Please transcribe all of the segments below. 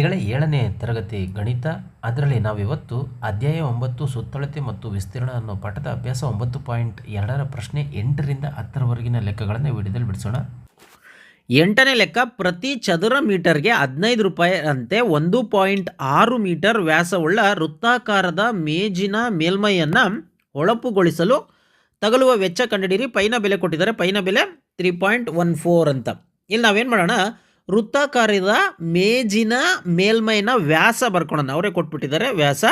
ವಿದ್ಯಾರ್ಥಿಗಳೇ ಏಳನೇ ತರಗತಿ ಗಣಿತ, ಅದರಲ್ಲಿ ನಾವಿವತ್ತು ಅಧ್ಯಾಯ ಒಂಬತ್ತು ಸುತ್ತಳತೆ ಮತ್ತು ವಿಸ್ತೀರ್ಣ ಅನ್ನೋ ಪಾಠದ ಅಭ್ಯಾಸ ಒಂಬತ್ತು ಪಾಯಿಂಟ್ ಎರಡರ ಪ್ರಶ್ನೆ ಎಂಟರಿಂದ ಹತ್ತರವರೆಗಿನ ಲೆಕ್ಕಗಳನ್ನು ವಿಡಿಯೋದಲ್ಲಿ ಬಿಡಿಸೋಣ. ಎಂಟನೇ ಲೆಕ್ಕ, ಪ್ರತಿ ಚದುರ ಮೀಟರ್ಗೆ ಹದಿನೈದು ರೂಪಾಯಿ ಅಂತೆ ಒಂದು ಪಾಯಿಂಟ್ ಆರು ಮೀಟರ್ ವ್ಯಾಸವುಳ್ಳ ವೃತ್ತಾಕಾರದ ಮೇಜಿನ ಮೇಲ್ಮೈಯನ್ನು ಹೊಳಪುಗೊಳಿಸಲು ತಗಲುವ ವೆಚ್ಚ ಕಂಡುಹಿಡಿಯಿರಿ. ಪೈನ ಬೆಲೆ ಕೊಟ್ಟಿದ್ದಾರೆ. ಪೈನ ಬೆಲೆ ತ್ರೀ ಪಾಯಿಂಟ್ ಒನ್ ಫೋರ್ ಅಂತ. ಇಲ್ಲಿ ನಾವೇನು ಮಾಡೋಣ? ವೃತ್ತಾಕಾರದ ಮೇಜಿನ ಮೇಲ್ಮೈನ ವ್ಯಾಸ ಬರ್ಕೊಳ್ಳೋಣ ಅವರೇ ಕೊಟ್ಬಿಟ್ಟಿದ್ದಾರೆ ವ್ಯಾಸ.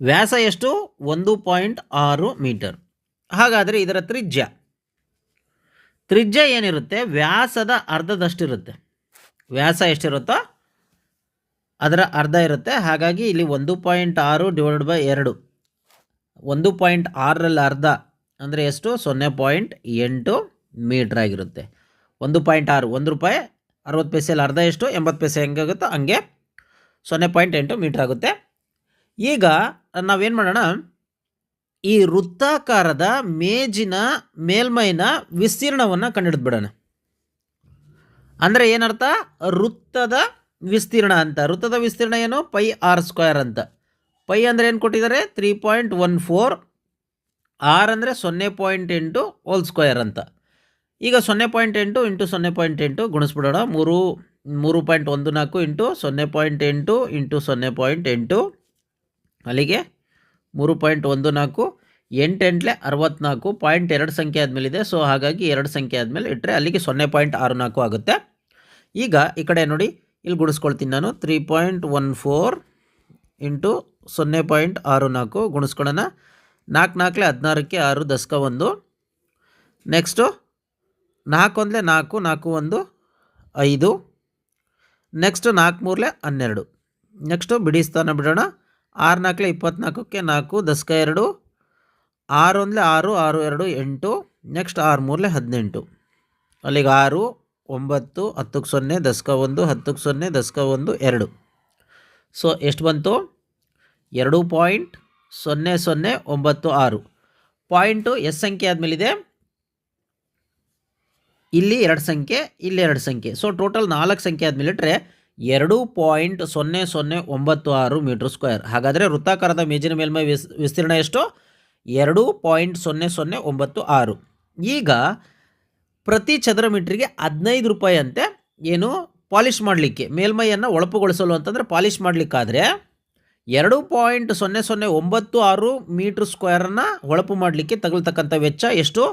ವ್ಯಾಸ ಎಷ್ಟು? ಒಂದು ಪಾಯಿಂಟ್ ಆರು ಮೀಟರ್. ಹಾಗಾದರೆ ಇದರ ತ್ರಿಜ್ಯ. ತ್ರಿಜ್ಯ ಏನಿರುತ್ತೆ? ವ್ಯಾಸದ ಅರ್ಧದಷ್ಟಿರುತ್ತೆ. ವ್ಯಾಸ ಎಷ್ಟಿರುತ್ತೋ ಅದರ ಅರ್ಧ ಇರುತ್ತೆ. ಹಾಗಾಗಿ ಇಲ್ಲಿ ಒಂದು ಪಾಯಿಂಟ್ ಆರು ಡಿವೈಡ್ ಬೈ ಎರಡು. ಒಂದು ಪಾಯಿಂಟ್ ಆರರಲ್ಲಿ ಅರ್ಧ ಅಂದರೆ ಎಷ್ಟು? ಸೊನ್ನೆ ಪಾಯಿಂಟ್ ಎಂಟು ಮೀಟ್ರ್ ಆಗಿರುತ್ತೆ. ಒಂದು ಪಾಯಿಂಟ್ ಆರು, ಒಂದು ರೂಪಾಯಿ ಅರವತ್ತು ಪೈಸೆಯಲ್ಲಿ ಅರ್ಧ ಎಷ್ಟು, ಎಂಬತ್ತು ಪೈಸೆ ಹೆಂಗಾಗುತ್ತೋ ಹಂಗೆ ಸೊನ್ನೆ ಪಾಯಿಂಟ್ ಎಂಟು ಮೀಟ್ರ್ ಆಗುತ್ತೆ. ಈಗ ನಾವೇನು ಮಾಡೋಣ? ಈ ವೃತ್ತಾಕಾರದ ಮೇಜಿನ ಮೇಲ್ಮೈನ ವಿಸ್ತೀರ್ಣವನ್ನು ಕಂಡುಹಿಡಿದ್ಬಿಡೋಣ ಅಂದರೆ ಏನರ್ಥ? ವೃತ್ತದ ವಿಸ್ತೀರ್ಣ ಅಂತ. ವೃತ್ತದ ವಿಸ್ತೀರ್ಣ ಏನು? ಪೈ ಆರ್ ಸ್ಕ್ವೇರ್ ಅಂತ. ಪೈ ಅಂದರೆ ಏನು ಕೊಟ್ಟಿದ್ದಾರೆ? Three point one four, R ಅಂದರೆ ಸೊನ್ನೆ ಪಾಯಿಂಟ್ ಎಂಟು ಹೋಲ್ ಸ್ಕ್ವೇರ್ ಅಂತ. ಈಗ ಸೊನ್ನೆ ಪಾಯಿಂಟ್ ಎಂಟು ಇಂಟು ಸೊನ್ನೆ ಪಾಯಿಂಟ್ ಎಂಟು ಗುಣಿಸ್ಬಿಡೋಣ. ಮೂರು ಮೂರು ಪಾಯಿಂಟ್ ಒಂದು ನಾಲ್ಕು ಇಂಟು ಸೊನ್ನೆ ಪಾಯಿಂಟ್ ಎಂಟು ಇಂಟು ಸೊನ್ನೆ ಪಾಯಿಂಟ್ ಎಂಟು. ಅಲ್ಲಿಗೆ ಮೂರು ಪಾಯಿಂಟ್ ಒಂದು ನಾಲ್ಕು, ಎಂಟೆಂಟ್ಲೆ ಅರವತ್ನಾಲ್ಕು, ಪಾಯಿಂಟ್ ಎರಡು ಸಂಖ್ಯೆ ಆದಮೇಲಿದೆ. ಸೊ ಹಾಗಾಗಿ ಎರಡು ಸಂಖ್ಯೆ ಆದಮೇಲೆ ಇಟ್ಟರೆ ಅಲ್ಲಿಗೆ ಸೊನ್ನೆ ಪಾಯಿಂಟ್ ಆರು ನಾಲ್ಕು ಆಗುತ್ತೆ. ಈಗ ಈ ಕಡೆ ನೋಡಿ, ಇಲ್ಲಿ ಗುಣಿಸ್ಕೊಳ್ತೀನಿ ನಾನು. Three point one four into ಸೊನ್ನೆ ಪಾಯಿಂಟ್ ಆರು ನಾಲ್ಕು, ಗುಣಿಸ್ಕೊಳ್ಳೋಣ. ನಾಲ್ಕು ನಾಲ್ಕಲೆ ಹದಿನಾರಕ್ಕೆ ಆರು ದಶಕ ಒಂದು. ನೆಕ್ಸ್ಟು ನಾಲ್ಕು ಒಂದಲೇ ನಾಲ್ಕು ನಾಲ್ಕು ಒಂದು, ಐದು. ನೆಕ್ಸ್ಟು ನಾಲ್ಕು ಮೂರಲೆ ಹನ್ನೆರಡು. ನೆಕ್ಸ್ಟು ಬಿಡಿ ಸ್ಥಾನ ಬಿಡೋಣ. ಆರು ನಾಲ್ಕಲೆ ಇಪ್ಪತ್ನಾಲ್ಕಕ್ಕೆ ನಾಲ್ಕು, ದಶಕ ಎರಡು. ಆರು ಒಂದಲೇ ಆರು ಆರು ಎರಡು, ಎಂಟು. ನೆಕ್ಸ್ಟ್ ಆರು ಮೂರಲೆ ಹದಿನೆಂಟು. ಅಲ್ಲಿಗೆ ಆರು, ಒಂಬತ್ತು, ಹತ್ತಕ್ಕೆ ಸೊನ್ನೆ, ದಶಕ ಒಂದು, ಹತ್ತಕ್ಕೆ ಸೊನ್ನೆ, ದಶಕ ಒಂದು, ಎರಡು. ಸೊ ಎಷ್ಟು ಬಂತು? ಎರಡು ಪಾಯಿಂಟ್ ಸೊನ್ನೆ ಸೊನ್ನೆ ಒಂಬತ್ತು ಆರು. ಪಾಯಿಂಟು ಎಸ್ ಸಂಖ್ಯೆ ಆದಮೇಲಿದೆ. ಇಲ್ಲಿ ಎರಡು ಸಂಖ್ಯೆ, ಇಲ್ಲಿ ಎರಡು ಸಂಖ್ಯೆ. ಸೊ ಟೋಟಲ್ ನಾಲ್ಕು ಸಂಖ್ಯೆ ಆದಮೇಲೆ ಇಟ್ಟರೆ ಎರಡು ಪಾಯಿಂಟ್ ಸೊನ್ನೆ ಸೊನ್ನೆ ಒಂಬತ್ತು ಆರು ಮೀಟ್ರ್ ಸ್ಕ್ವೇರ್ ಹಾಗಾದರೆ ವೃತ್ತಾಕಾರದ ಮೇಜಿನ ಮೇಲ್ಮೈ ವಿಸ್, ವಿಸ್ತೀರ್ಣ ಎಷ್ಟು? ಎರಡು ಪಾಯಿಂಟ್ ಸೊನ್ನೆ ಸೊನ್ನೆ ಒಂಬತ್ತು ಆರು. ಈಗ ಪ್ರತಿ ಚದರ ಮೀಟ್ರಿಗೆ ಹದಿನೈದು ರೂಪಾಯಿ ಅಂತೆ ಏನು ಪಾಲಿಷ್ ಮಾಡಲಿಕ್ಕೆ, ಮೇಲ್ಮೈಯನ್ನು ಒಳಪುಗೊಳಿಸಲು ಅಂತಂದರೆ ಪಾಲಿಷ್ ಮಾಡಲಿಕ್ಕಾದರೆ ಎರಡು ಪಾಯಿಂಟ್ ಸೊನ್ನೆ ಸೊನ್ನೆ ಒಂಬತ್ತು ಆರು ಮೀಟ್ರ್ ಸ್ಕ್ವೇರನ್ನು ಹೊಳಪು ಮಾಡಲಿಕ್ಕೆ ತಗಲ್ತಕ್ಕಂಥ ವೆಚ್ಚ ಎಷ್ಟು?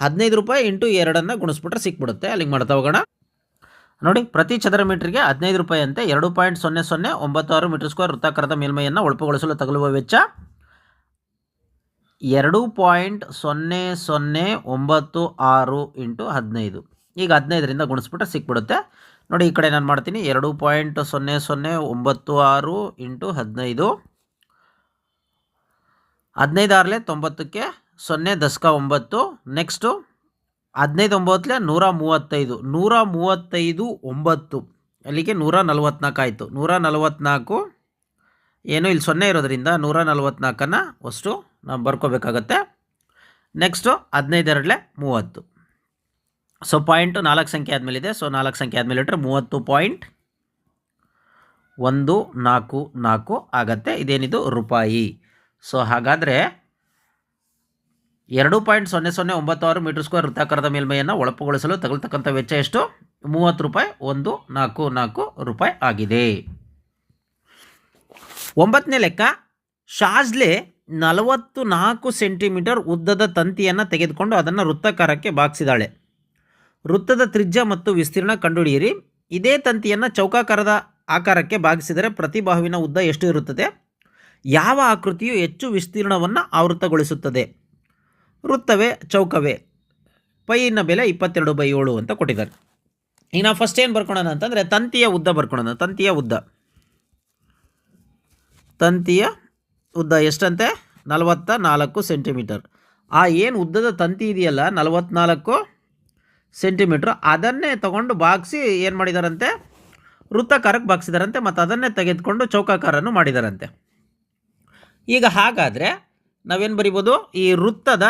ಹದಿನೈದು ರೂಪಾಯಿ ಇಂಟು ಎರಡನ್ನು ಗುಣಿಸ್ಬಿಟ್ರೆ ಸಿಕ್ಬಿಡುತ್ತೆ. ಅಲ್ಲಿಗೆ ಮಾಡ್ತಾ ಹೋಗೋಣ. ನೋಡಿ, ಪ್ರತಿ ಚದರ ಮೀಟ್ರಿಗೆ ಹದಿನೈದು ರೂಪಾಯಿ ಅಂತೆ. ಎರಡು ಪಾಯಿಂಟ್ ಸೊನ್ನೆ ಸೊನ್ನೆ ಒಂಬತ್ತು ಆರು ಮೀಟರ್ ಸ್ಕ್ವೇರ್ ವೃತ್ತಾಕಾರದ ಮೇಲ್ಮೈಯನ್ನು ಒಳಪುಗೊಳಿಸಲು ತಗಲುವ ವೆಚ್ಚ. ಎರಡು ಪಾಯಿಂಟ್ ಸೊನ್ನೆ ಸೊನ್ನೆ ಒಂಬತ್ತು ಆರು ಇಂಟು ಹದಿನೈದು. ಈಗ ಹದಿನೈದರಿಂದ ಗುಣಿಸ್ಬಿಟ್ರೆ ಸಿಕ್ಬಿಡುತ್ತೆ. ನೋಡಿ, ಈ ಕಡೆ ನಾನು ಮಾಡ್ತೀನಿ. ಎರಡು ಪಾಯಿಂಟ್ ಸೊನ್ನೆ ಸೊನ್ನೆ ಒಂಬತ್ತು ಆರು ಇಂಟು ಹದಿನೈದು. ಹದಿನೈದು ತೊಂಬತ್ತಕ್ಕೆ ಸೊನ್ನೆ ದಶಕ ಒಂಬತ್ತು ನೆಕ್ಸ್ಟು ಹದಿನೈದು ಒಂಬತ್ತಲೆ ನೂರ ಮೂವತ್ತೈದು ನೂರ ಮೂವತ್ತೈದು ಒಂಬತ್ತು. ಅಲ್ಲಿಗೆ ನೂರ ನಲವತ್ನಾಲ್ಕು ಆಯಿತು. ನೂರ ನಲವತ್ನಾಲ್ಕು ಏನು ಇಲ್ಲಿ ಸೊನ್ನೆ ಇರೋದ್ರಿಂದ ನೂರ ನಲವತ್ನಾಲ್ಕನ್ನು ಅಷ್ಟು ನಾವು ಬರ್ಕೋಬೇಕಾಗತ್ತೆ. ನೆಕ್ಸ್ಟು ಹದಿನೈದೆರಡಲೆ ಮೂವತ್ತು. ಸೊ ಪಾಯಿಂಟು ನಾಲ್ಕು ಸಂಖ್ಯೆ ಆದಮೇಲಿದೆ. ಸೊ ನಾಲ್ಕು ಸಂಖ್ಯೆ ಆದಮೇಲೆ ಇಟ್ಟರೆ ಮೂವತ್ತು ಪಾಯಿಂಟ್ ಒಂದು ನಾಲ್ಕು ನಾಲ್ಕು ಆಗತ್ತೆ. ಇದೇನಿದು ರೂಪಾಯಿ? ಸೊ ಹಾಗಾದರೆ ಎರಡು ಪಾಯಿಂಟ್ ಸೊನ್ನೆ ಸೊನ್ನೆ ಒಂಬತ್ತು ಆರು ಮೀಟರ್ ಸ್ಕ್ವೇರ್ ವೃತ್ತಾಕಾರದ ಮೇಲ್ಮೈಯನ್ನು ಒಳಪುಗೊಳಿಸಲು ತಗಲ್ತಕ್ಕಂಥ ವೆಚ್ಚ ಎಷ್ಟು? ಮೂವತ್ತು ರೂಪಾಯಿ, ಒಂದು, ನಾಲ್ಕು ನಾಲ್ಕು ರೂಪಾಯಿ ಆಗಿದೆ. ಒಂಬತ್ತನೇ ಲೆಕ್ಕ, ಶಾಜ್ಲೆ ನಲವತ್ತು ನಾಲ್ಕು ಸೆಂಟಿಮೀಟರ್ ಉದ್ದದ ತಂತಿಯನ್ನು ತೆಗೆದುಕೊಂಡು ಅದನ್ನು ವೃತ್ತಾಕಾರಕ್ಕೆ ಬಾಗಿಸಿದಾಳೆ ವೃತ್ತದ ತ್ರಿಜ್ಯ ಮತ್ತು ವಿಸ್ತೀರ್ಣ ಕಂಡುಹಿಡಿಯಿರಿ. ಇದೇ ತಂತಿಯನ್ನು ಚೌಕಾಕಾರದ ಆಕಾರಕ್ಕೆ ಬಾಗಿಸಿದರೆ ಪ್ರತಿ ಬಾಹುವಿನ ಉದ್ದ ಎಷ್ಟು ಇರುತ್ತದೆ? ಯಾವ ಆಕೃತಿಯು ಹೆಚ್ಚು ವಿಸ್ತೀರ್ಣವನ್ನು ಆವೃತಗೊಳಿಸುತ್ತದೆ ವೃತ್ತವೇ, ಚೌಕವೇ? ಪೈನ ಬೆಲೆ ಇಪ್ಪತ್ತೆರಡು ಬೈ ಏಳು ಅಂತ ಕೊಟ್ಟಿದ್ದಾರೆ. ಈಗ ನಾವು ಫಸ್ಟ್ ಏನು ಬರ್ಕೊಳೋಣ ಅಂತಂದರೆ ತಂತಿಯ ಉದ್ದ ಬರ್ಕೊಳೋಣ. ತಂತಿಯ ಉದ್ದ. ತಂತಿಯ ಉದ್ದ ಎಷ್ಟಂತೆ? ನಲವತ್ತ ನಾಲ್ಕು ಸೆಂಟಿಮೀಟರ್. ಆ ಏನು ಉದ್ದದ ತಂತಿ ಇದೆಯಲ್ಲ, ನಲವತ್ನಾಲ್ಕು ಸೆಂಟಿಮೀಟ್ರ್, ಅದನ್ನೇ ತಗೊಂಡು ಬಾಗಿಸಿ ಏನು ಮಾಡಿದಾರಂತೆ? ವೃತ್ತಾಕಾರಕ್ಕೆ ಬಾಗಿಸಿದಾರಂತೆ ಮತ್ತು ಅದನ್ನೇ ತೆಗೆದುಕೊಂಡು ಚೌಕಾಕಾರನ್ನು ಮಾಡಿದಾರಂತೆ. ಈಗ ಹಾಗಾದರೆ ನಾವೇನು ಬರಿಬೋದು? ಈ ವೃತ್ತದ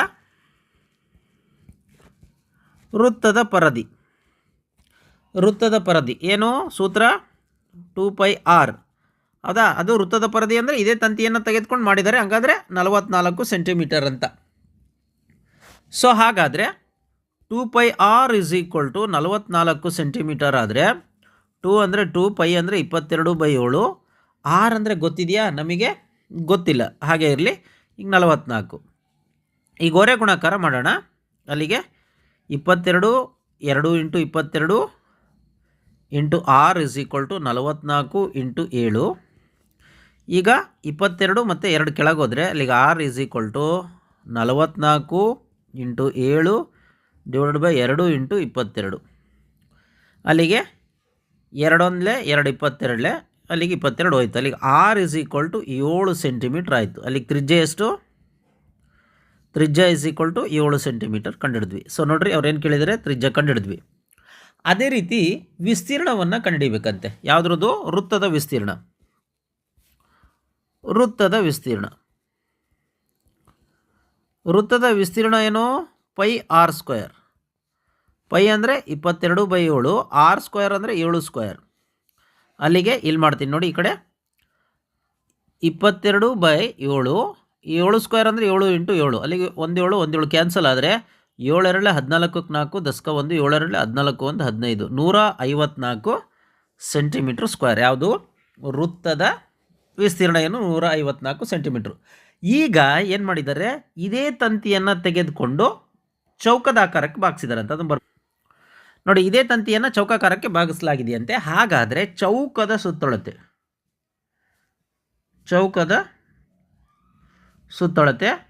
ವೃತ್ತದ ಪರದಿ. ವೃತ್ತದ ಪರದಿ. ಏನು? ಸೂತ್ರ ಟೂ ಪೈ ಆರ್. ಹೌದಾ? ಅದು ವೃತ್ತದ ಪರದಿ ಅಂದರೆ ಇದೇ ತಂತಿಯನ್ನು ತೆಗೆದುಕೊಂಡು ಮಾಡಿದ್ದಾರೆ. ಹಾಗಾದರೆ ನಲವತ್ನಾಲ್ಕು ಸೆಂಟಿಮೀಟರ್ ಅಂತ. ಸೊ ಹಾಗಾದರೆ two pi R is equal to ನಲವತ್ನಾಲ್ಕು ಸೆಂಟಿಮೀಟರ್ ಆದರೆ ಟೂ ಅಂದರೆ ಟೂ, ಪೈ ಅಂದರೆ ಇಪ್ಪತ್ತೆರಡು ಬೈ ಏಳು. ಆರ್ ಅಂದರೆ ಗೊತ್ತಿದೆಯಾ? ನಮಗೆ ಗೊತ್ತಿಲ್ಲ. ಹಾಗೆ ಇರಲಿ. ಈಗ ನಲವತ್ನಾಲ್ಕು. ಈಗ ಹೊರೆ ಗುಣಾಕಾರ ಮಾಡೋಣ. ಅಲ್ಲಿಗೆ ಇಪ್ಪತ್ತೆರಡು, ಎರಡು ಇಂಟು ಇಪ್ಪತ್ತೆರಡು into R is equal to ನಲವತ್ನಾಲ್ಕು ಇಂಟು ಏಳು. ಈಗ ಇಪ್ಪತ್ತೆರಡು ಮತ್ತು ಎರಡು ಕೆಳಗೆ ಹೋದರೆ ಅಲ್ಲಿಗೆ ಆರ್ ಇಸ್ ಈಕ್ವಲ್ ಟು ನಲವತ್ನಾಲ್ಕು ಇಂಟು ಏಳು ಡಿವೈಡ್ ಬೈ ಎರಡು ಇಂಟು ಇಪ್ಪತ್ತೆರಡು. ಅಲ್ಲಿಗೆ ಎರಡೊಂದಲೇ ಎರಡು ಇಪ್ಪತ್ತೆರಡಲೆ, ಅಲ್ಲಿಗೆ ಇಪ್ಪತ್ತೆರಡು ಹೋಯ್ತು. ಅಲ್ಲಿಗೆ ಆರ್ ಇಸ್ ಈಕ್ವಲ್ ಟು ಏಳು ಸೆಂಟಿಮೀಟ್ರ್ ಆಯಿತು. ಅಲ್ಲಿಗೆ ತ್ರಿಜ್ಯ ಎಷ್ಟು? ತ್ರಿಜ್ಯ ಇಸ್ ಈಕ್ವಲ್ ಟು ಏಳು ಸೆಂಟಿಮೀಟರ್ ಕಂಡುಹಿಡಿದ್ವಿ. ಸೊ ನೋಡ್ರಿ ಅವ್ರೇನು ಕೇಳಿದರೆ? ತ್ರಿಜ್ಯ ಕಂಡುಹಿಡಿದ್ವಿ. ಅದೇ ರೀತಿ ವಿಸ್ತೀರ್ಣವನ್ನು ಕಂಡುಹಿಡಿಬೇಕಂತೆ. ಯಾವುದ್ರದ್ದು? ವೃತ್ತದ ವಿಸ್ತೀರ್ಣ. ವೃತ್ತದ ವಿಸ್ತೀರ್ಣ. ವೃತ್ತದ ವಿಸ್ತೀರ್ಣ ಏನು? Pi R square. ಪೈ ಅಂದರೆ ಇಪ್ಪತ್ತೆರಡು ಬೈ ಏಳು, ಆರ್ ಸ್ಕ್ವೇರ್ ಅಂದರೆ ಏಳು ಸ್ಕ್ವೇರ್. ಅಲ್ಲಿಗೆ ಇಲ್ಲಿ ಮಾಡ್ತೀನಿ ನೋಡಿ ಈ ಕಡೆ. ಇಪ್ಪತ್ತೆರಡು ಬೈ ಏಳು ಏಳು ಸ್ಕ್ವೇರ್ ಅಂದರೆ ಏಳು ಇಂಟು ಏಳು. ಅಲ್ಲಿಗೆ ಒಂದು ಏಳು ಒಂದು ಏಳು ಕ್ಯಾನ್ಸಲ್ ಆದರೆ ಏಳೆರಡಲೆ ಹದಿನಾಲ್ಕಕ್ಕೆ ನಾಲ್ಕು ದಸ್ಕ ಒಂದು ಏಳೆರಡಲೆ ಹದಿನಾಲ್ಕು ಒಂದು, ಹದಿನೈದು. ನೂರ ಐವತ್ನಾಲ್ಕು ಸೆಂಟಿಮೀಟ್ರ್ ಸ್ಕ್ವೇರ್ ಯಾವುದು? ವೃತ್ತದ ವಿಸ್ತೀರ್ಣ ಏನು ನೂರ ಐವತ್ನಾಲ್ಕು ಸೆಂಟಿಮೀಟ್ರು ಈಗ ಏನು ಮಾಡಿದ್ದಾರೆ? ಇದೇ ತಂತಿಯನ್ನು ತೆಗೆದುಕೊಂಡು ಚೌಕದ ಆಕಾರಕ್ಕೆ ಬಾಗಿಸಿದ್ದಾರೆ ಅಂತ ಅದನ್ನು ಬರ್ ನೋಡಿ, ಇದೇ ತಂತಿಯನ್ನು ಚೌಕಾಕಾರಕ್ಕೆ ಭಾಗಿಸಲಾಗಿದೆಯಂತೆ ಹಾಗಾದರೆ ಚೌಕದ ಸುತ್ತಳತೆ. ಚೌಕದ ಸುತ್ತಳತೆ.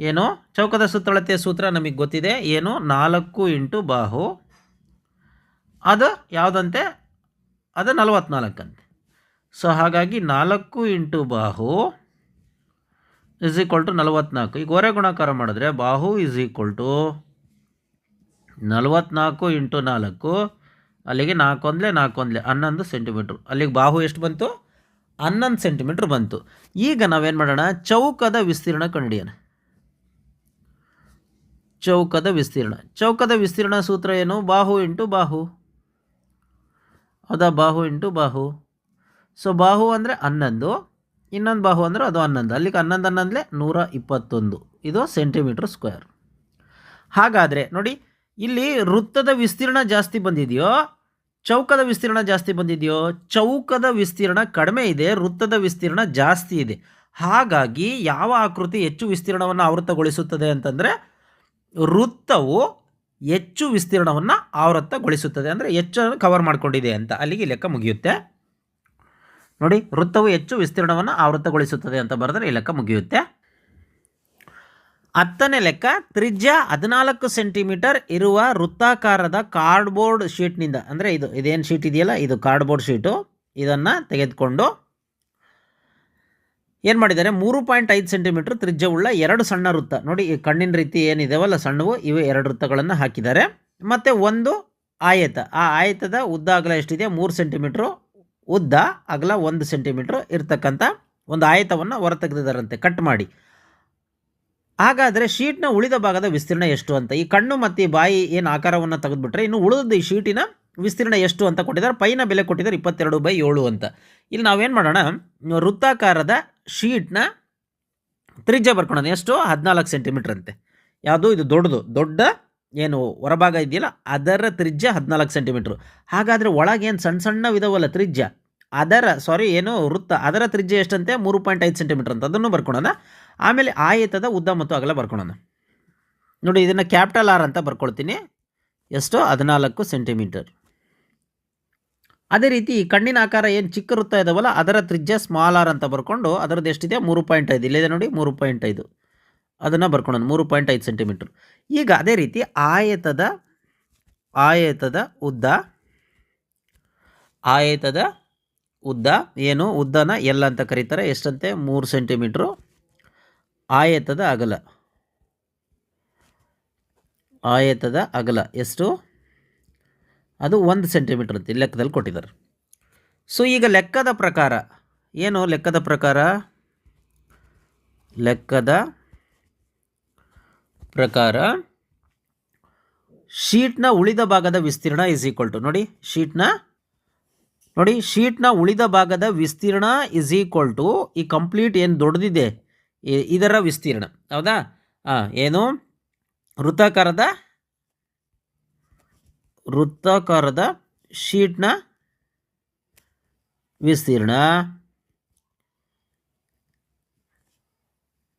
ಏನು? ಚೌಕದ ಸುತ್ತಳತೆಯ ಸೂತ್ರ ನಮಗೆ ಗೊತ್ತಿದೆ. ಏನು? ನಾಲ್ಕು ಇಂಟು ಬಾಹು. ಅದು ಯಾವುದಂತೆ? ಅದು ನಲವತ್ನಾಲ್ಕಂತೆ. ಸೊ ಹಾಗಾಗಿ ನಾಲ್ಕು ಇಂಟು ಬಾಹು ಇಸ್ ಈಕ್ವಲ್ ಟು ನಲವತ್ನಾಲ್ಕು. ಈಗ ಹೊರೆ ಗುಣಾಕಾರ ಮಾಡಿದ್ರೆ ಬಾಹು ಇಸ್ ಈಕ್ವಲ್ ಟು ನಲವತ್ನಾಲ್ಕು ಇಂಟು ನಾಲ್ಕು. ಅಲ್ಲಿಗೆ ನಾಲ್ಕೊಂದ್ಲೆ ನಾಲ್ಕೊಂದಲೇ ಹನ್ನೊಂದು ಸೆಂಟಿಮೀಟ್ರ್ ಅಲ್ಲಿಗೆ ಬಾಹು ಎಷ್ಟು ಬಂತು? ಹನ್ನೊಂದು ಸೆಂಟಿಮೀಟ್ರ್ ಬಂತು. ಈಗ ನಾವೇನು ಮಾಡೋಣ? ಚೌಕದ ವಿಸ್ತೀರ್ಣ ಕಂಡುಹಿಡಿಯೋಣ ಚೌಕದ ವಿಸ್ತೀರ್ಣ. ಚೌಕದ ವಿಸ್ತೀರ್ಣ ಸೂತ್ರ ಏನು? ಬಾಹು ಇಂಟು ಬಾಹು. ಹೌದಾ ಬಾಹು ಇಂಟು ಬಾಹು. ಸೊ ಬಾಹು ಅಂದರೆ ಹನ್ನೊಂದು, ಇನ್ನೊಂದು ಬಾಹು ಅಂದರೆ ಅದು ಹನ್ನೊಂದು. ಅಲ್ಲಿಗೆ ಹನ್ನೊಂದು ಹನ್ನೊಂದಲೇ ನೂರ ಇಪ್ಪತ್ತೊಂದು. ಇದು ಸೆಂಟಿಮೀಟ್ರ್ ಸ್ಕ್ವೇರ್ ಹಾಗಾದರೆ ನೋಡಿ, ಇಲ್ಲಿ ವೃತ್ತದ ವಿಸ್ತೀರ್ಣ ಜಾಸ್ತಿ ಬಂದಿದೆಯೋ ಚೌಕದ ವಿಸ್ತೀರ್ಣ ಜಾಸ್ತಿ ಬಂದಿದೆಯೋ? ಚೌಕದ ವಿಸ್ತೀರ್ಣ ಕಡಿಮೆ ಇದೆ, ವೃತ್ತದ ವಿಸ್ತೀರ್ಣ ಜಾಸ್ತಿ ಇದೆ. ಹಾಗಾಗಿ ಯಾವ ಆಕೃತಿ ಹೆಚ್ಚು ವಿಸ್ತೀರ್ಣವನ್ನು ಆವೃತ್ತಗೊಳಿಸುತ್ತದೆ ಅಂತಂದರೆ, ವೃತ್ತವು ಹೆಚ್ಚು ವಿಸ್ತೀರ್ಣವನ್ನು ಆವೃತ್ತಗೊಳಿಸುತ್ತದೆ. ಅಂದರೆ ಹೆಚ್ಚು ಕವರ್ ಮಾಡಿಕೊಂಡಿದೆ ಅಂತ. ಅಲ್ಲಿಗೆ ಲೆಕ್ಕ ಮುಗಿಯುತ್ತೆ. ನೋಡಿ, ವೃತ್ತವು ಹೆಚ್ಚು ವಿಸ್ತೀರ್ಣವನ್ನು ಆವೃತ್ತಗೊಳಿಸುತ್ತದೆ ಅಂತ ಬರೆದ್ರೆ ಈ ಲೆಕ್ಕ ಮುಗಿಯುತ್ತೆ. ಹತ್ತನೇ ಲೆಕ್ಕ, ತ್ರಿಜ್ಯ ಹದಿನಾಲ್ಕು ಸೆಂಟಿಮೀಟರ್ ಇರುವ ವೃತ್ತಾಕಾರದ ಕಾರ್ಡ್ಬೋರ್ಡ್ ಶೀಟ್ನಿಂದ, ಅಂದರೆ ಇದು, ಇದೇನು ಶೀಟ್ ಇದೆಯಲ್ಲ, ಇದು ಕಾರ್ಡ್ಬೋರ್ಡ್ ಶೀಟು, ಇದನ್ನು ತೆಗೆದುಕೊಂಡು ಏನು ಮಾಡಿದ್ದಾರೆ? ಮೂರು ಪಾಯಿಂಟ್ ಐದು ಸೆಂಟಿಮೀಟ್ರ್ ತ್ರಿಜ್ಯವುಳ್ಳ ಎರಡು ಸಣ್ಣ ವೃತ್ತ. ನೋಡಿ, ಈ ಕಣ್ಣಿನ ರೀತಿ ಏನಿದಾವಲ್ಲ, ಸಣ್ಣವು, ಇವು ಎರಡು ವೃತ್ತಗಳನ್ನು ಹಾಕಿದ್ದಾರೆ. ಮತ್ತು ಒಂದು ಆಯತ. ಆ ಆಯತದ ಉದ್ದ ಅಗಲ ಎಷ್ಟಿದೆ? ಮೂರು ಸೆಂಟಿಮೀಟ್ರು ಉದ್ದ ಅಗಲ ಒಂದು ಸೆಂಟಿಮೀಟ್ರು ಇರ್ತಕ್ಕಂಥ ಒಂದು ಆಯತವನ್ನು ಹೊರತೆಗೆದಿದ್ದಾರಂತೆ. ಕಟ್ ಮಾಡಿ. ಹಾಗಾದರೆ ಶೀಟ್ನ ಉಳಿದ ಭಾಗದ ವಿಸ್ತೀರ್ಣ ಎಷ್ಟು ಅಂತ? ಈ ಕಣ್ಣು ಮತ್ತು ಈ ಬಾಯಿ ಏನು ಆಕಾರವನ್ನು ತೆಗೆದುಬಿಟ್ರೆ ಇನ್ನು ಉಳಿದ ಈ ಶೀಟಿನ ವಿಸ್ತೀರ್ಣ ಎಷ್ಟು ಅಂತ ಕೊಟ್ಟಿದ್ದಾರೆ. ಪೈನ ಬೆಲೆ ಕೊಟ್ಟಿದ್ದಾರೆ ಇಪ್ಪತ್ತೆರಡು ಬೈ ಏಳು ಅಂತ. ಇಲ್ಲಿ ನಾವೇನು ಮಾಡೋಣ? ವೃತ್ತಾಕಾರದ ಶೀಟ್ನ ತ್ರಿಜ್ಯ ಬರ್ಕೊಳ್ಳೋಣ. ಎಷ್ಟು? ಹದಿನಾಲ್ಕು ಸೆಂಟಿಮೀಟ್ರ್ ಅಂತೆ. ಯಾವುದು? ಇದು ದೊಡ್ಡದು. ದೊಡ್ಡ ಏನು ಹೊರಭಾಗ ಇದೆಯಲ್ಲ? ಅದರ ತ್ರಿಜ್ಯ ಹದಿನಾಲ್ಕು ಸೆಂಟಿಮೀಟ್ರು. ಹಾಗಾದರೆ ಒಳಗೇನು ಸಣ್ಣ ಸಣ್ಣ ವಿಧವಲ್ಲ ತ್ರಿಜ್ಯ? ಅದರ ಸಾರಿ ಏನು ವೃತ್ತ, ಅದರ ತ್ರಿಜ್ಯ ಎಷ್ಟಂತೆ? ಮೂರು ಪಾಯಿಂಟ್ ಐದು ಸೆಂಟಿಮೀಟ್ರ್ ಅಂತ. ಅದನ್ನು ಬರ್ಕೊಳ್ಳೋಣ. ಆಮೇಲೆ ಆಯತದ ಉದ್ದ ಮತ್ತು ಅಗಲ ಬರ್ಕೊಳ್ಳೋಣ ನೋಡಿ ಇದನ್ನು ಕ್ಯಾಪಿಟಲ್ ಆರ್ ಅಂತ ಬರ್ಕೊಳ್ತೀನಿ. ಎಷ್ಟು ಹದಿನಾಲ್ಕು ಸೆಂಟಿಮೀಟರ್. ಅದೇ ರೀತಿ ಕಣ್ಣಿನ ಆಕಾರ ಏನು ಚಿಕ್ಕ ವೃತ್ತ ಇದಾವಲ್ಲ, ಅದರ ತ್ರಿಜ್ಯ ಸ್ಮಾಲ್ ಆರ್ ಅಂತ ಬರ್ಕೊಂಡು ಅದರದ್ದು ಎಷ್ಟಿದೆ? ಮೂರು ಪಾಯಿಂಟ್ ಐದು. ಇಲ್ಲಿದೆ ನೋಡಿ ಮೂರು ಪಾಯಿಂಟ್ ಐದು. ಅದನ್ನು ಬರ್ಕೊಳ್ಳೋಣ ಮೂರು ಪಾಯಿಂಟ್ ಐದು ಸೆಂಟಿಮೀಟ್ರ್. ಈಗ ಅದೇ ರೀತಿ ಆಯತದ ಆಯತದ ಉದ್ದ ಆಯತದ ಉದ್ದ, ಏನು ಉದ್ದನ ಎಲ್ ಅಂತ ಕರೀತಾರೆ, ಎಷ್ಟಂತೆ? ಮೂರು ಸೆಂಟಿಮೀಟ್ರು. ಆಯತದ ಅಗಲ. ಆಯತದ ಅಗಲ. ಎಷ್ಟು? ಅದು ಒಂದು ಸೆಂಟಿಮೀಟ್ರ್ ಅಂತ ಲೆಕ್ಕದಲ್ಲಿ ಕೊಟ್ಟಿದ್ದಾರೆ. ಸೊ ಈಗ ಲೆಕ್ಕದ ಪ್ರಕಾರ, ಏನು ಲೆಕ್ಕದ ಪ್ರಕಾರ? ಲೆಕ್ಕದ ಪ್ರಕಾರ, ಶೀಟ್ನ ಉಳಿದ ಭಾಗದ ವಿಸ್ತೀರ್ಣ ಇಸ್ ಈಕ್ವಲ್ ಟು ನೋಡಿ, ಶೀಟ್ನ ನೋಡಿ, ಶೀಟ್ನ ಉಳಿದ ಭಾಗದ ವಿಸ್ತೀರ್ಣ ಇಸ್ ಈಕ್ವಲ್ ಟು ಈ ಕಂಪ್ಲೀಟ್ ಏನು ದೊಡ್ಡದಿದೆ? ಇದರ ವಿಸ್ತೀರ್ಣ. ಹೌದಾ? ಏನು? ವೃತ್ತಾಕಾರದ ವೃತ್ತಾಕಾರದ ಶೀಟ್ನ ವಿಸ್ತೀರ್ಣ.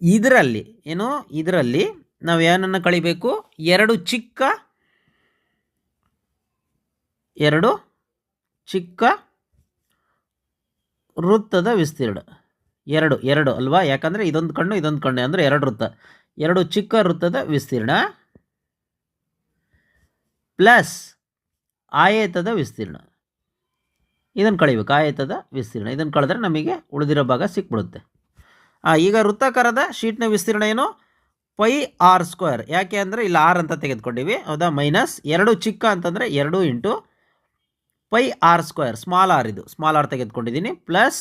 ಇದರಲ್ಲಿ, ಏನು? ಇದರಲ್ಲಿ ನಾವು ಏನನ್ನು ಕಳಿಬೇಕು? ಎರಡು ಚಿಕ್ಕ ಎರಡು ಚಿಕ್ಕ ವೃತ್ತದ ವಿಸ್ತೀರ್ಣ. ಎರಡು ಎರಡು ಅಲ್ವಾ? ಯಾಕಂದರೆ ಇದೊಂದು ಕಣ್ಣು ಇದೊಂದು ಕಣ್ಣು ಅಂದರೆ ಎರಡು ವೃತ್ತ. ಎರಡು ಚಿಕ್ಕ ವೃತ್ತದ ವಿಸ್ತೀರ್ಣ ಪ್ಲಸ್ ಆಯತದ ವಿಸ್ತೀರ್ಣ. ಇದನ್ನು ಕಳಿಬೇಕು, ಆಯತದ ವಿಸ್ತೀರ್ಣ. ಇದನ್ನು ಕಳೆದ್ರೆ ನಮಗೆ ಉಳಿದಿರೋ ಭಾಗ ಸಿಕ್ಬಿಡುತ್ತೆ. ಈಗ ವೃತ್ತಾಕಾರದ ಶೀಟ್ನ ವಿಸ್ತೀರ್ಣ ಏನು? Pi R square. ಯಾಕೆ ಅಂದರೆ ಇಲ್ಲಿ ಆರ್ ಅಂತ ತೆಗೆದುಕೊಂಡಿವಿ. ಹೌದಾ? ಮೈನಸ್ ಎರಡು ಚಿಕ್ಕ ಅಂತಂದರೆ ಎರಡು into pi R square. Small R ಇದು. ಸ್ಮಾಲ್ ಆರ್ ತೆಗೆದುಕೊಂಡಿದ್ದೀನಿ ಪ್ಲಸ್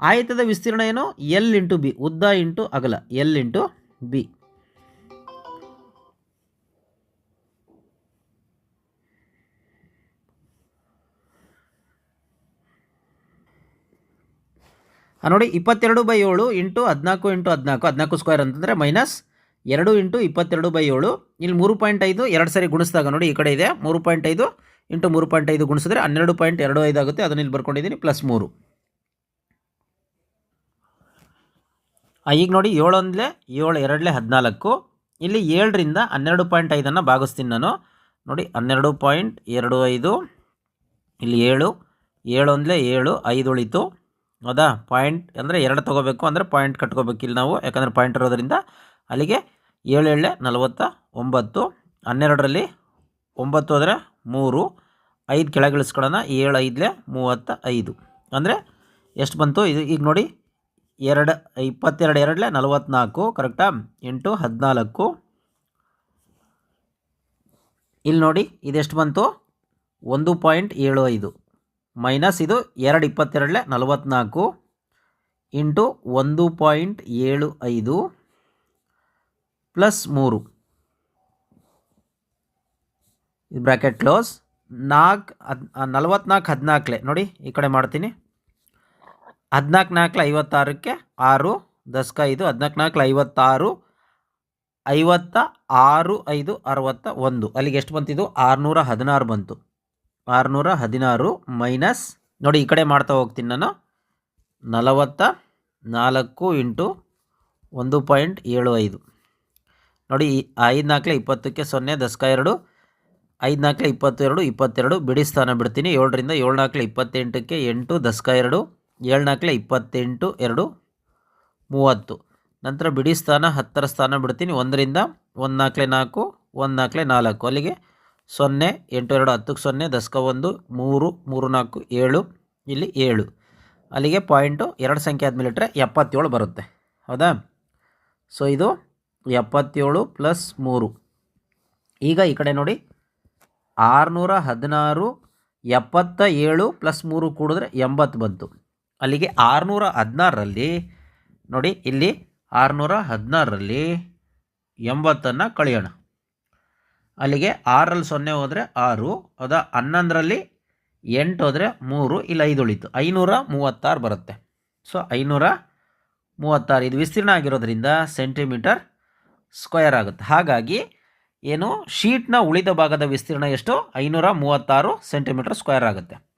ಆಯತದ ವಿಸ್ತೀರ್ಣ ಏನು? ಎಲ್ ಇಂಟು ಬಿ ಉದ್ದ ಇಂಟು ಅಗಲ. ಎಲ್ ಇಂಟು ಬಿ ನೋಡಿ, ಇಪ್ಪತ್ತೆರಡು ಬೈ ಏಳು ಇಂಟು ಹದಿನಾಲ್ಕು ಇಂಟು ಹದಿನಾಲ್ಕು. ಹದಿನಾಲ್ಕು ಸ್ಕ್ವೇರ್ ಅಂತಂದರೆ ಮೈನಸ್ ಎರಡು ಇಂಟು ಇಪ್ಪತ್ತೆರಡು ಬೈ ಏಳು. ಇಲ್ಲಿ ಮೂರು ಪಾಯಿಂಟ್ ಐದು, ಎರಡು ಸರಿ ಗುಣಿಸಿದಾಗ ನೋಡಿ ಈ ಕಡೆ ಇದೆ. ಮೂರು ಪಾಯಿಂಟ್ ಐದು ಇಂಟು ಮೂರು ಪಾಯಿಂಟ್ ಐದು ಗುಣಿಸಿದ್ರೆ ಹನ್ನೆರಡು ಪಾಯಿಂಟ್ ಎರಡು ಐದು ಆಗುತ್ತೆ. ಅದನ್ನ ಇಲ್ಲಿ ಬರ್ಕೊಂಡಿದ್ದೀನಿ ಪ್ಲಸ್ ಮೂರು. ಈಗ ನೋಡಿ ಏಳೊಂದಲೇ, ಏಳು ಎರಡಲೇ ಹದಿನಾಲ್ಕು, ಇಲ್ಲಿ ಏಳರಿಂದ ಹನ್ನೆರಡು ಪಾಯಿಂಟ್ ಐದನ್ನು ಭಾಗಿಸ್ತೀನಿ ನಾನು. ನೋಡಿ, ಹನ್ನೆರಡು ಪಾಯಿಂಟ್ ಎರಡು ಐದು, ಇಲ್ಲಿ ಏಳು, ಏಳೊಂದಲೇ ಏಳು, ಐದು ಉಳಿತು. ಹೌದಾ? ಪಾಯಿಂಟ್ ಅಂದರೆ ಎರಡು ತೊಗೋಬೇಕು ಅಂದರೆ ಪಾಯಿಂಟ್ ಕಟ್ಕೋಬೇಕು ಇಲ್ಲಿ ನಾವು, ಯಾಕಂದರೆ ಪಾಯಿಂಟ್ ಇರೋದರಿಂದ ಅಲ್ಲಿಗೆ ಏಳು ಏಳೆ ನಲವತ್ತ ಒಂಬತ್ತು, ಹನ್ನೆರಡರಲ್ಲಿ ಒಂಬತ್ತು ಆದರೆ ಮೂರು, ಐದು ಕೆಳಗಿಳಿಸ್ಕೊಳ್ಳೋಣ ಏಳು ಐದಲೇ ಮೂವತ್ತ ಐದು. ಅಂದರೆ ಎಷ್ಟು ಬಂತು? ಇದು ಈಗ ನೋಡಿ ಎರಡು, ಇಪ್ಪತ್ತೆರಡು, ಎರಡಲೇ ನಲವತ್ತ್ನಾಲ್ಕು ಕರೆಕ್ಟಾ? ಎಂಟು, ಹದಿನಾಲ್ಕು. ಇಲ್ಲಿ ನೋಡಿ, ಇದೆಷ್ಟು ಬಂತು? ಒಂದು ಪಾಯಿಂಟ್ ಏಳು ಐದು. ಮೈನಸ್ ಇದು ಎರಡು, ಇಪ್ಪತ್ತೆರಡಲೆ ನಲವತ್ತ್ನಾಲ್ಕು ಇಂಟು ಒಂದು ಪಾಯಿಂಟ್ ಏಳು ಐದು ಪ್ಲಸ್ ಮೂರು. Bracket close. ನಾಲ್ಕು, ಹದ್ ನಲವತ್ನಾಲ್ಕು, ಹದಿನಾಲ್ಕಲೆ. ನೋಡಿ, ಈ ಕಡೆ ಮಾಡ್ತೀನಿ. ಹದಿನಾಲ್ಕು ನಾಲ್ಕು ಐವತ್ತಾರಕ್ಕೆ ಆರು, ದಶಕ ಐದು, ಹದಿನಾಲ್ಕು ನಾಲ್ಕು ಐವತ್ತಾರು ಐವತ್ತ ಆರು ಐದು ಅರವತ್ತ ಒಂದು ಅಲ್ಲಿಗೆ ಎಷ್ಟು ಬಂತಿದ್ದು ಆರುನೂರ ಹದಿನಾರು ಬಂತು. ಆರುನೂರ ಹದಿನಾರು ಮೈನಸ್, ನೋಡಿ ಈ ಕಡೆ ಮಾಡ್ತಾ ಹೋಗ್ತೀನಿ ನಾನು. ನಲವತ್ತ ನಾಲ್ಕು ಇಂಟು ಒಂದು ಪಾಯಿಂಟ್ ಏಳು ಐದು. ನೋಡಿ ಐದು ನಾಲ್ಕಲೆ ಇಪ್ಪತ್ತಕ್ಕೆ ಸೊನ್ನೆ, ದಶಕ ಎರಡು. ಐದು ನಾಲ್ಕಲೆ ಇಪ್ಪತ್ತೆರಡು ಇಪ್ಪತ್ತೆರಡು, ಬಿಡಿ ಸ್ಥಾನ ಬಿಡ್ತೀನಿ. ಏಳರಿಂದ ಏಳು ನಾಲ್ಕಲೆ ಇಪ್ಪತ್ತೆಂಟಕ್ಕೆ ಎಂಟು, ದಶಕ ಎರಡು. ಏಳು ನಾಲ್ಕಲೆ ಇಪ್ಪತ್ತೆಂಟು, ಎರಡು, ಮೂವತ್ತು. ನಂತರ ಬಿಡಿ ಸ್ಥಾನ, ಹತ್ತರ ಸ್ಥಾನ ಬಿಡ್ತೀನಿ. ಒಂದರಿಂದ ಒಂದು ನಾಲ್ಕಲೆ ನಾಲ್ಕು ಒಂದು ನಾಲ್ಕಲೆ ನಾಲ್ಕು. ಅಲ್ಲಿಗೆ ಸೊನ್ನೆ, ಎಂಟು, ಎರಡು, ಹತ್ತಕ್ಕೆ ಸೊನ್ನೆ ದಸ್ಕ ಒಂದು, ಮೂರು ಮೂರು, ನಾಲ್ಕು, ಏಳು, ಇಲ್ಲಿ ಏಳು. ಅಲ್ಲಿಗೆ ಪಾಯಿಂಟು ಎರಡು ಸಂಖ್ಯೆ ಆದಮೇಲೆ ಇಟ್ಟರೆ ಎಪ್ಪತ್ತೇಳು ಬರುತ್ತೆ. ಹೌದಾ? ಸೊ ಇದು ಎಪ್ಪತ್ತೇಳು ಪ್ಲಸ್ ಮೂರು. ಈಗ ಈ ಕಡೆ ನೋಡಿ. ಆರುನೂರ ಹದಿನಾರು, ಎಪ್ಪತ್ತ ಏಳು ಪ್ಲಸ್ ಮೂರು ಕೂಡಿದ್ರೆ ಎಂಬತ್ತು ಬಂತು. ಅಲ್ಲಿಗೆ ಆರುನೂರ ಹದಿನಾರರಲ್ಲಿ, ನೋಡಿ ಇಲ್ಲಿ ಆರುನೂರ ಹದಿನಾರರಲ್ಲಿ ಎಂಬತ್ತನ್ನು ಕಳೆಯೋಣ. ಅಲ್ಲಿಗೆ ಆರಲ್ಲಿ ಸೊನ್ನೆ ಹೋದರೆ ಆರು, ಅದ ಹನ್ನೊಂದರಲ್ಲಿ ಎಂಟು ಹೋದರೆ ಮೂರು, ಇಲ್ಲಿ ಐದು ಉಳಿತು. ಐನೂರ ಮೂವತ್ತಾರು ಬರುತ್ತೆ. ಸೊ, ಐನೂರ ಮೂವತ್ತಾರು. ಇದು ವಿಸ್ತೀರ್ಣ ಆಗಿರೋದ್ರಿಂದ ಸೆಂಟಿಮೀಟರ್ ಸ್ಕ್ವೇರ್ ಆಗುತ್ತೆ. ಹಾಗಾಗಿ ಏನು ಶೀಟ್ನ ಉಳಿದ ಭಾಗದ ವಿಸ್ತೀರ್ಣ ಎಷ್ಟು? ಐನೂರ ಮೂವತ್ತಾರು ಸೆಂಟಿಮೀಟರ್ ಸ್ಕ್ವೇರ್ ಆಗುತ್ತೆ.